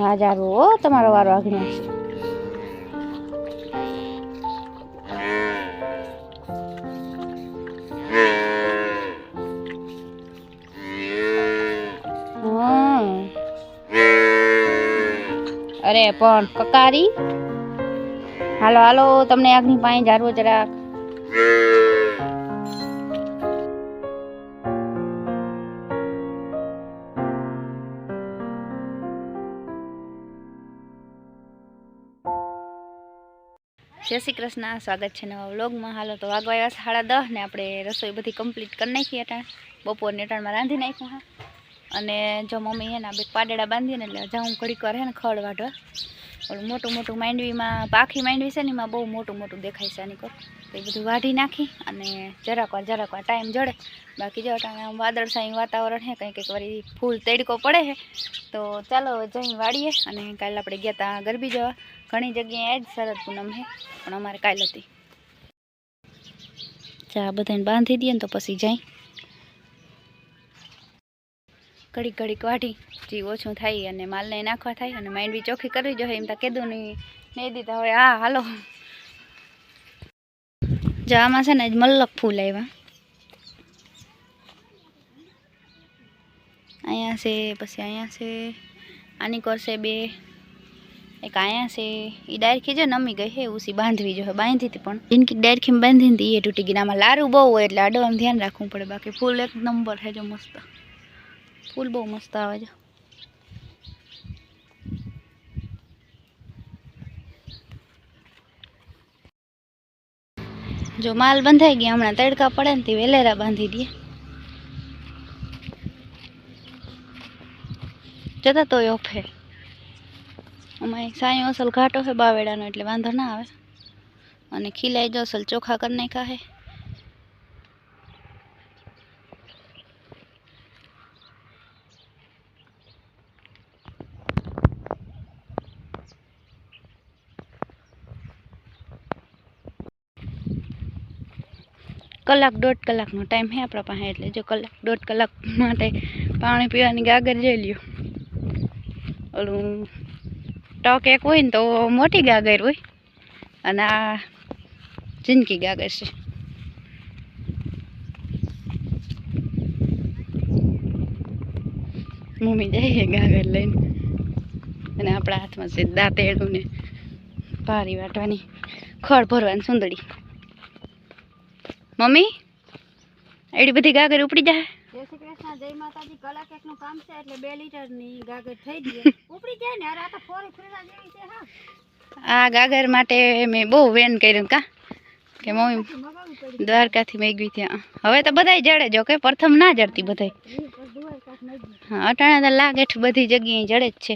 હા, જારું હો, તમારો વારો આગળ. અરે, પણ કકારી? હાલો હાલો, તમને આગની પાસે જારવો જરાક. જય શ્રી કૃષ્ણ, સ્વાગત છે નવા વ્લોગમાં. હાલો તો વાગવા આવ્યા સાડા દસ ને આપણે રસોઈ બધી કમ્પ્લીટ કરી નાખી અટાણ બપોરને અટાણમાં રાંધી નાખ્યું, હા. અને જો મમ્મી એના બે પાડેડા બાંધીએ ને એટલે જાઉં ઘડીક વાર હે ને ખડ વાઢવા. ઓલું મોટું મોટું માંડવીમાં, પાખી માંડવી છે ને, એમાં બહુ મોટું મોટું દેખાય છે આની તો એ બધું વાઢી નાખી અને જરાક વાર જરાક વાર ટાઈમ જડે. બાકી જો આમ વાદળછાયું વાતાવરણ છે, કંઈક કંઈક વારી ફૂલ તડકો પડે છે. તો ચાલો જઈ વાળીએ અને કાલે આપણે ગયા હતા ગરબી જવા. ઘણી જગ્યાએ જ શરદ પૂનમ છે, પણ અમારે કાલ હતી. ચા બધાને બાંધી દઈએ ને તો પછી જાય. ઘડીક ઘડીક વાઢી જે ઓછું થાય અને માલને નાખવા થાય અને બી ચોખ્ખી કરવી જોઈએ એમ તો કીધું નહીં નહીં દીધા હોય, હા, હાલો. જવામાં છે ને જ મલ્લક ફૂલ આવ્યા અહીંયા છે, પછી અહીંયા છે, આની કરશે બે, એક અહીંયા છે એ ડાયરખી જો નમી ગઈ છે ઉસી બાંધવી જોઈએ બાંધી હતી પણ. જિંદગી ડાયરખી બાંધી હતી એ તૂટી ગઈ આમાં લારું બહુ હોય એટલે અડવાનું ધ્યાન રાખવું પડે, બાકી ફૂલ એક નંબર છે જો મસ્ત. ફૂલ બહુ મસ્ત આવે છે જો માલ બંધાઈ ગયા હમણાં તડકા પડે ને તે વેલેરા બાંધી દઈએ જતા તો ઓફે અમારે સાયો અસલ ઘાટો છે બાવેડાનો એટલે વાંધો ના આવે અને ખીલાઈ જો અસલ ચોખા કરી નાખ્યા છે કલાક દોઢ કલાકનો ટાઈમ છે આપણા પાસે એટલે જો કલાક દોઢ કલાક માટે પાણી પીવાની ગાગર જઈ લ્યો. ઓલું ટક એક હોય ને તો મોટી ગાગર હોય. અને આ જિંદગી ગાગર છે. મમ્મી જઈએ ગાગર લઈને. અને આપણા હાથમાં છે દાંતેડું ને. પારી વાટવાની. ખડ ભરવાની સુંદડી. મમ્મી? એડી બધી ગાગર ઉપડી જાય? જય શ્રી કૃષ્ણ જય માતાજી. કલાક એકનું કામ છે એટલે બે લીટરની ગાગર થઈ ગઈ ઉપડી જાય ને અરે આ તો ફોરી ફરેલા જેવી છે હા. આ ગાગર માટે મેં બહુ વેન કર્યું કા કે મમ્મી દ્વારકાથી મેગવી ત્યાં. હવે તો બધાય જડે જો કે પ્રથમ ના જડતી બધાય. હા અટાણા તો લાગે બધી જગ્યાએ જડે જ છે.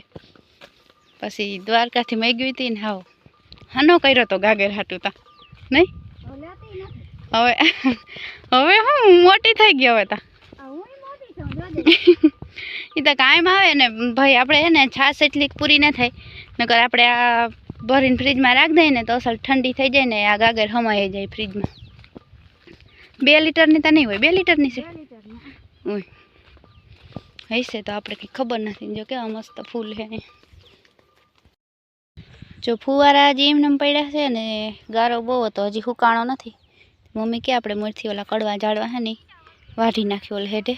પછી દ્વારકાથી મેગવી હતી ને હાવ. હાનો કર્યો તો ગાગર હાટું તા. નહીં? હવે હવે હું મોટી થઈ ગઈ હવે તા. એ તો કાયમ આવે ને ભાઈ આપણે હે ને છાશ એટલી પૂરી ન થાય. નકર આપણે આ ભરીને ફ્રીજમાં રાખી દઈએ ને તો અસલ ઠંડી થઈ જાય ને આ ગાગર હમાઈ જાય ફ્રીજમાં. બે લીટરની તો નહીં હોય બે લીટરની છે. બે હશે તો આપણે કંઈ ખબર નથી જો કેવા મસ્ત ફૂલ છે. જો ફુવારા હજી એમને પડ્યા છે ને ગારો બહુ હતો હજી હુકાણો નથી. મમ્મી કે આપણે મરથી ઓલા કડવા જાડવા હે ને, વાઢી નાખ્યો ઓલે હેઠે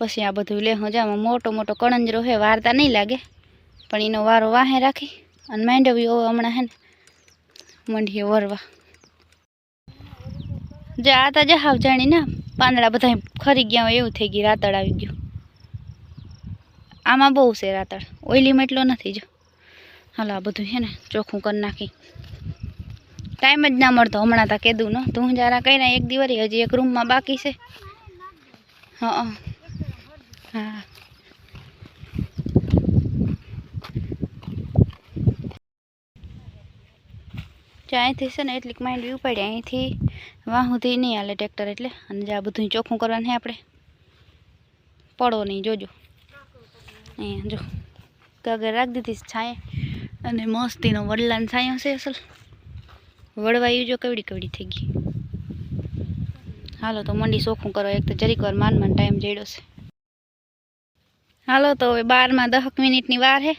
પછી આ બધું લે હું જામાં મોટો મોટો કણંજરો હે વારતા નહીં લાગે. પણ એનો વારો વાહે રાખી અને માંડવીઓ હમણાં હે ને, મંડીએ વરવા. જે આ તા જહાવ જાણી ને, પાંદડા બધા ખરી ગયા હોય એવું થઈ ગયું, રાતળ આવી ગયું. આમાં બહુ છે રાતળ. ઓઇલીમાં એટલો નથી જો. હાલો આ બધું છે ને, ચોખ્ખું કરી નાખી. ટાઈમ જ ના મળતો હમણાં તો કીધું ન તું જરા કઈ એક દિવસ હજી એક રૂમમાં બાકી છે. હા હા. જો અહીંથી છે ને એટલીક માઇન્ડ પડે અહીંથી વાહુથી નહીં હાલે ટ્રેક્ટર એટલે. અને જે આ બધું ચોખ્ખું કરવાનું આપણે. પડો નહીં, જોજો. અહીંયા જો. કાગળ રાખી દીધી છાંય. અને મસ્તીનો વડલાન છાંયો છે અસલ. વડવાયું જો કેવડી કેવડી થઈ ગઈ. હાલો તો મંડી ચોખ્ખું કરો, એક તો જરીક વાર માન માન ટાઈમ જડ્યો છે. હાલો તો હવે બારમાં દહક મિનિટની વાર છે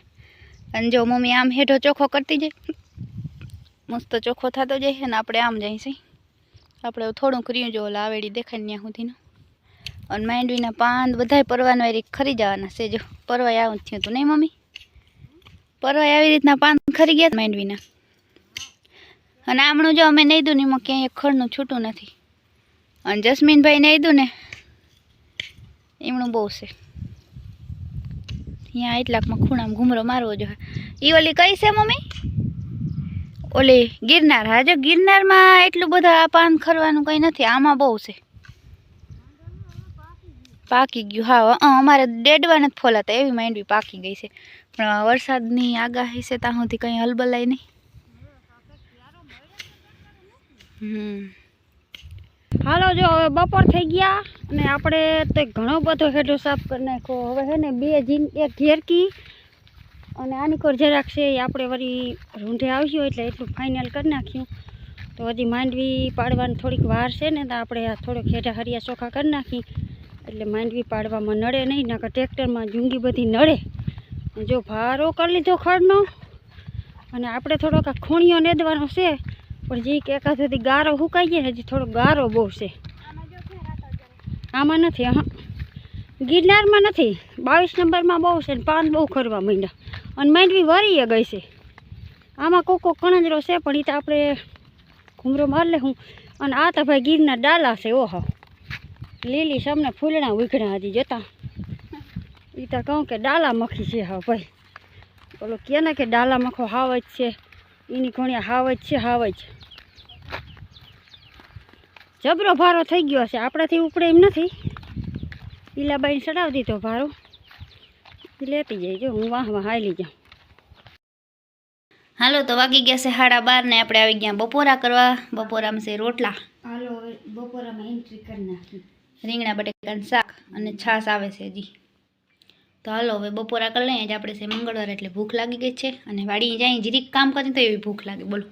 અને જો મમ્મી આમ હેઠો ચોખ્ખો કરતી જાય, મસ્ત ચોખ્ખો થતો જાય અને આપણે આમ જઈશું આપણે થોડું કર્યું જો લાવેડી દેખાય ત્યાં સુધીનું. અને માંડવીના પાન બધાય પરવાનું વારી ખરી જવાના છે જો. પરવાય આવું થયું હતું નહીં મમ્મી? પરવાય આવી રીતના પાન ખરી ગયા માંડવીના. અને આમણું જો અમે નહીં દઉં ને એમાં ક્યાંય ખડનું છૂટું નથી. અને જસ્મીનભાઈ નહીં દઉં ને એમણું બહુ છે. ત્યાં એટલાકમાં ખૂણામાં ઘૂમરો મારવો જોઈએ એ ઓલી કઈ છે મમ્મી? ઓલી ગિરનાર, હા જો ગિરનારમાં એટલું બધા પાન ખરવાનું કંઈ નથી, આમાં બહુ છે. પાકી ગયું, હા અમારે ડેડવા નથી ફોલાતા, એવી માંડવી પાકી ગઈ છે. પણ વરસાદની આગાહી છે, ત્યાં સુધી કંઈ હલબલાય નહીં. હાલો, જો હવે બપોર થઈ ગયા અને આપણે તો ઘણો બધો હેઠો સાફ કરી નાખ્યો. હવે હે ને બે જીન, એક ઘેરકી અને આની કોર જરાક છે એ આપણે વળી રૂંઢે આવ્યું એટલે એટલું ફાઇનલ કરી નાખ્યું. તો હજી માંડવી પાડવાની થોડીક વાર છે ને, તો આપણે આ થોડોક હેઠા હરિયા ચોખા કરી નાખી. એટલે માંડવી પાડવામાં નડે નહીં, નકર ટ્રેક્ટરમાં જૂંગી બધી નડે. જો ભારો કરી લીધો ખડનો, અને આપણે થોડોક આ ખૂણિયો નેદવાનો છે પણ જે કે એકાદ સુધી ગારો સુકાઈ હજી થોડો ગારો બહુ છે. આમાં નથી, હા. ગિરનારમાં નથી. બાવીસ નંબરમાં બહુ છે ને પાન બહુ ખરવા માંડ્યા. અને માંડવી વરીએ ગઈ છે. આમાં કોકો કણજરો છે, પણ એ તો આપણે ઘૂમરો માર લે હું. અને આ તો ભાઈ ગીરના ડાલા છે, ઓહો. લીલી સમને ફૂલણા ઉઘડા હજી જતા. એ તો કહું કે ડાલા મખી છે, હા ભાઈ. ઓલો કે ને કે ડાલા મખો હાવ જ છે. એની ઘોણિયા હાવ જ છે હાવ જ જબરો ભારો થઈ ગયો છે આપણાથી ઉપડે એમ નથી. ઈલાબાઈને ચડાવી દીધો ભારો. લેતી જાય. જો હું વાહમાં હાલી જાઉં. હાલો તો વાગી ગયા છે સાડા બાર ને આપણે આવી ગયા બપોરા કરવા. બપોરામાં છે રોટલા. હાલો બપોરામાં એન્ટ્રી કરી નાખી. રીંગણા બટેકાનું શાક અને છાશ આવે છે હજી. તો હાલો, હવે બપોરા કરી લઈએ. જ આપણે છે મંગળવાર એટલે ભૂખ લાગી ગઈ છે અને વાડી જાય જીરીક કામ કરીને તો એવી ભૂખ લાગે. બોલો.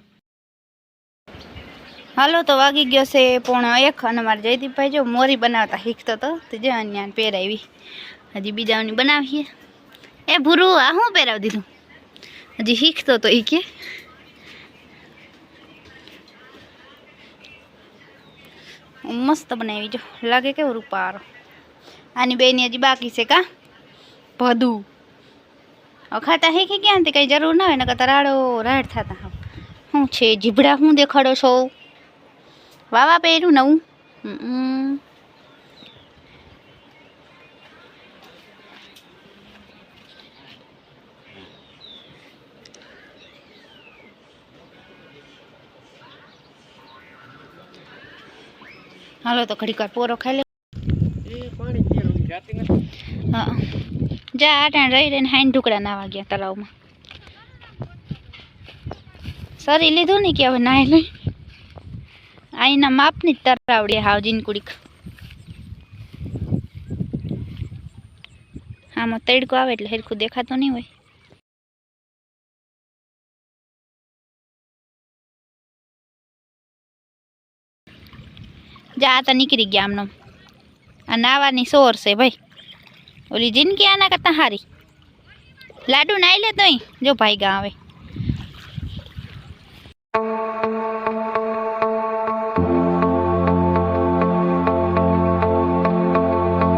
હાલો, તો વાગી ગયો છે પોણો એક અને મારે જયદીપભાઈ જો મોરી બનાવતા શીખતો હતો તો જો અહીંયા પહેરાવી. હજી બીજાની બનાવીએ. એ ભૂરું, આ શું પહેરાવી દીધું? હજી શીખતો તો એ કે. મસ્ત બનાવી જો. લાગે કેવું રૂપારો આની બેની હજી બાકી છે કા? ભદું. ખાતા શીખી ગયા ને તે કંઈ જરૂર ના હોય ને કરતા રાડો રાડ થતા શું છે જીભડા શું દેખાડો છો? વાવા પહેર્યું નવું? હાલો તો ઘડીક વાર પોરો ખાઈ લે. હા. જા આટાણ રહી રહીને હાઈન ઢુકડા નાવા ગયા તળાવમાં. સરી લીધું ને કે હવે નાહી લઈ? આઈના માપની જ તરાવડી હાવ જીનકુડીક. આમાં તડકો આવે એટલે હરખું દેખાતું નહીં હોય. જા, આ તો નીકળી ગયા આમનો. આ નાવાની સોર છે ભાઈ. ઓલી જિંદગી આના કરતાં સારી લાડુ નાઈ લે તોય જો ભાઈ ગા આવે.